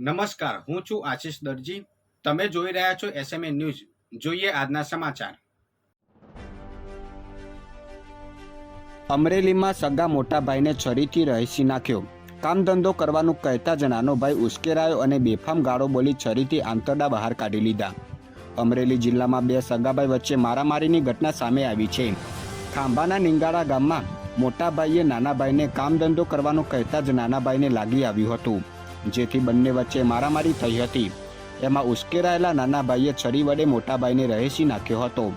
નમસ્કાર, હું છું આશિષ દરજી. તમે જોઈ રહ્યા છો એસએમએ ન્યૂઝ જોઈએ આજના સમાચાર. અમરેલીમાં સગા મોટા ભાઈને છરીથી રહેસી નાખ્યો. કામ ધંધો કરવાનું કહેતા જ નાનો ભાઈ ઉશ્કેરાયો અને બેફામ ગાળો બોલી છરીથી આંતરડા બહાર કાઢી લીધા. અમરેલી જિલ્લામાં બે સગાભાઈ વચ્ચે મારામારીની ઘટના સામે આવી છે. ખાંભાના નિંગાળા ગામમાં મોટા ભાઈએ નાના કામ ધંધો કરવાનું કહેતા જ નાના ભાઈને લાગી આવ્યું હતું. જેથી બંને વચ્ચે મારામારી થઈ હતી. એમાં ઉશ્કેરાયેલા નાના ભાઈએ છરી વડે મોટાભાઈને રહેસી નાખ્યો હતો,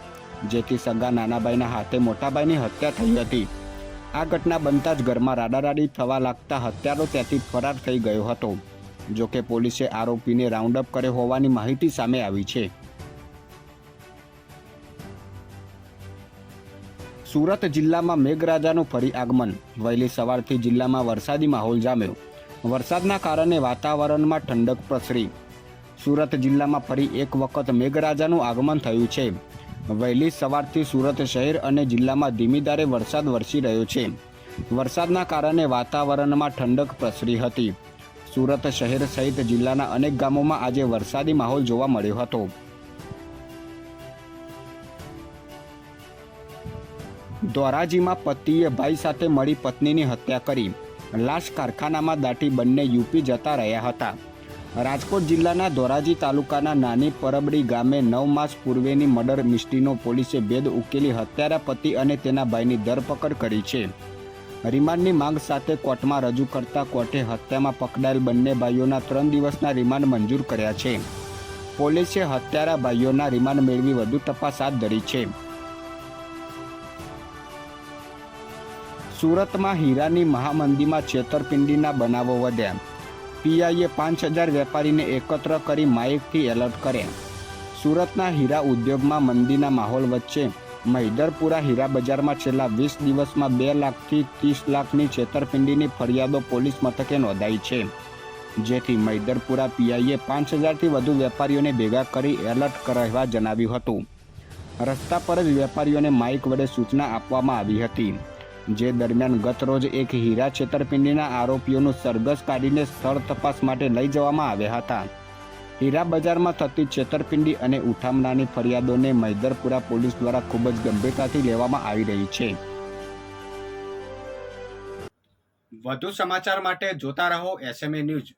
જેથી સગા નાનાભાઈના હાથે મોટાભાઈની હત્યા થઈ હતી. આ ઘટના બનતા જ ઘરમાં રાડારાડી થવા લાગતા હત્યારો ત્યાંથી ફરાર થઈ ગયો હતો, જોકે પોલીસે આરોપીને રાઉન્ડ અપ કર્યો હોવાની માહિતી સામે આવી છે. સુરત જિલ્લામાં મેઘરાજાનું ફરી આગમન, વહેલી સવારથી જિલ્લામાં વરસાદી માહોલ જામ્યો. વરસાદના કારણે વાતાવરણમાં ઠંડક પ્રસરી. સુરત જિલ્લામાં ફરી એક વખત મેઘરાજાનું આગમન થયું છે. વહેલી સવારથી સુરત શહેર અને જિલ્લામાં ધીમી ધારે વરસાદ વરસી રહ્યો છે. વરસાદના કારણે વાતાવરણમાં ઠંડક પ્રસરી હતી. સુરત શહેર સહિત જિલ્લાના અનેક ગામોમાં આજે વરસાદી માહોલ જોવા મળ્યો હતો. ધોરાજીમાં પતિએ ભાઈ સાથે મળી પત્નીની હત્યા કરી. લાશ કારખાનામાં દાટી બંને યુપી જતા રહ્યા હતા. રાજકોટ જિલ્લાના ધોરાજી તાલુકાના નાની પરબડી ગામે નવ માસ પૂર્વેની મર્ડર મિસ્ટ્રીનો પોલીસે ભેદ ઉકેલી હત્યારા પતિ અને તેના ભાઈની ધરપકડ કરી છે. રિમાન્ડની માંગ સાથે કોર્ટમાં રજૂ કરતા કોર્ટે હત્યામાં પકડાયેલ બંને ભાઈઓના ત્રણ દિવસના રિમાન્ડ મંજૂર કર્યા છે. પોલીસે હત્યારા ભાઈઓના રિમાન્ડ મેળવી વધુ તપાસ હાથ ધરી છે. સુરતમાં હીરાની મહામંદીમાં છેતરપિંડીના બનાવો વધ્યા. પીઆઈએ પાંચ હજાર વેપારીને એકત્ર કરી માઇકથી એલર્ટ કર્યા. સુરતના હીરા ઉદ્યોગમાં મંદીના માહોલ વચ્ચે મહિદરપુરા હીરા બજારમાં છેલ્લા વીસ દિવસમાં બે લાખથી ત્રીસ લાખની છેતરપિંડીની ફરિયાદો પોલીસ મથકે નોંધાઈ છે. જેથી મહિદરપુરા પીઆઈએ પાંચ હજારથી વધુ વેપારીઓને ભેગા કરી એલર્ટ કરાવવા જણાવ્યું હતું. રસ્તા પર જ વેપારીઓને માઇક વડે સૂચના આપવામાં આવી હતી. જે દરમિયાન ગત રોજ એક હીરા છેતરપિંડીના આરોપીઓનું સરઘસ કાઢીને સ્થળ તપાસ માટે લઈ જવામાં આવ્યા હતા. હીરા બજારમાં થતી છેતરપિંડી અને ઉઠામણાની ફરિયાદોને મૈદરપુરા પોલીસ દ્વારા ખૂબ જ ગંભીરતાથી લેવામાં આવી રહી છે. વધુ સમાચાર માટે જોતા રહો એસએમએ ન્યૂઝ.